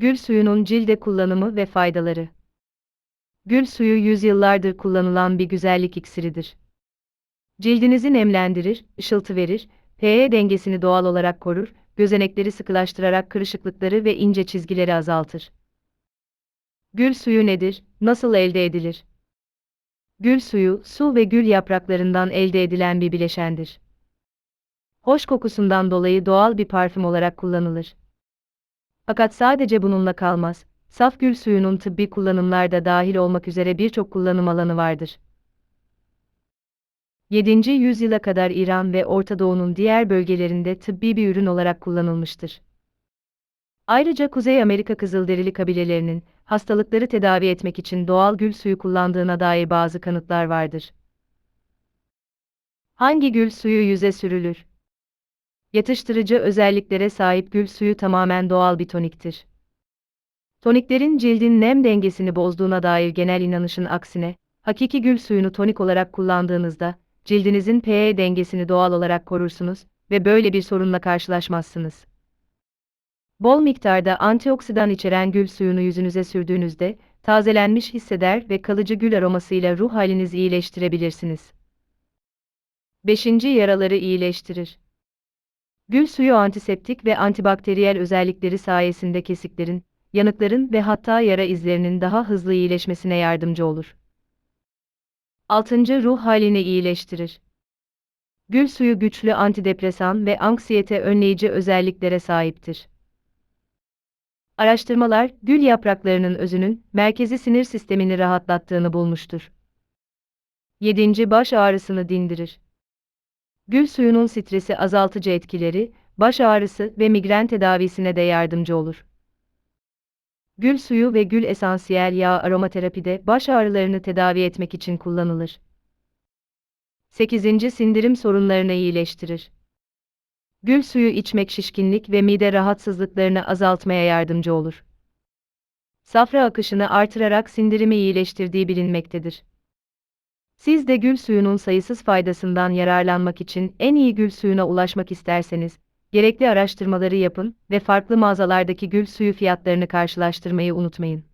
Gül suyunun cilde kullanımı ve faydaları. Gül suyu yüzyıllardır kullanılan bir güzellik iksiridir. Cildinizi nemlendirir, ışıltı verir, pH dengesini doğal olarak korur, gözenekleri sıkılaştırarak kırışıklıkları ve ince çizgileri azaltır. Gül suyu nedir, nasıl elde edilir? Gül suyu, su ve gül yapraklarından elde edilen bir bileşendir. Hoş kokusundan dolayı doğal bir parfüm olarak kullanılır. Fakat sadece bununla kalmaz, saf gül suyunun tıbbi kullanımlarda dahil olmak üzere birçok kullanım alanı vardır. 7. yüzyıla kadar İran ve Orta Doğu'nun diğer bölgelerinde tıbbi bir ürün olarak kullanılmıştır. Ayrıca Kuzey Amerika Kızılderili kabilelerinin hastalıkları tedavi etmek için doğal gül suyu kullandığına dair bazı kanıtlar vardır. Hangi gül suyu yüze sürülür? Yatıştırıcı özelliklere sahip gül suyu tamamen doğal bir toniktir. Toniklerin cildin nem dengesini bozduğuna dair genel inanışın aksine, hakiki gül suyunu tonik olarak kullandığınızda, cildinizin pH dengesini doğal olarak korursunuz ve böyle bir sorunla karşılaşmazsınız. Bol miktarda antioksidan içeren gül suyunu yüzünüze sürdüğünüzde, tazelenmiş hisseder ve kalıcı gül aromasıyla ruh halinizi iyileştirebilirsiniz. 5. Yaraları iyileştirir. Gül suyu antiseptik ve antibakteriyel özellikleri sayesinde kesiklerin, yanıkların ve hatta yara izlerinin daha hızlı iyileşmesine yardımcı olur. 6. Ruh halini iyileştirir. Gül suyu güçlü antidepresan ve anksiyete önleyici özelliklere sahiptir. Araştırmalar, gül yapraklarının özünün merkezi sinir sistemini rahatlattığını bulmuştur. 7. Baş ağrısını dindirir. Gül suyunun stresi azaltıcı etkileri, baş ağrısı ve migren tedavisine de yardımcı olur. Gül suyu ve gül esansiyel yağ aromaterapide baş ağrılarını tedavi etmek için kullanılır. 8. Sindirim sorunlarını iyileştirir. Gül suyu içmek şişkinlik ve mide rahatsızlıklarını azaltmaya yardımcı olur. Safra akışını artırarak sindirimi iyileştirdiği bilinmektedir. Siz de gül suyunun sayısız faydasından yararlanmak için en iyi gül suyuna ulaşmak isterseniz, gerekli araştırmaları yapın ve farklı mağazalardaki gül suyu fiyatlarını karşılaştırmayı unutmayın.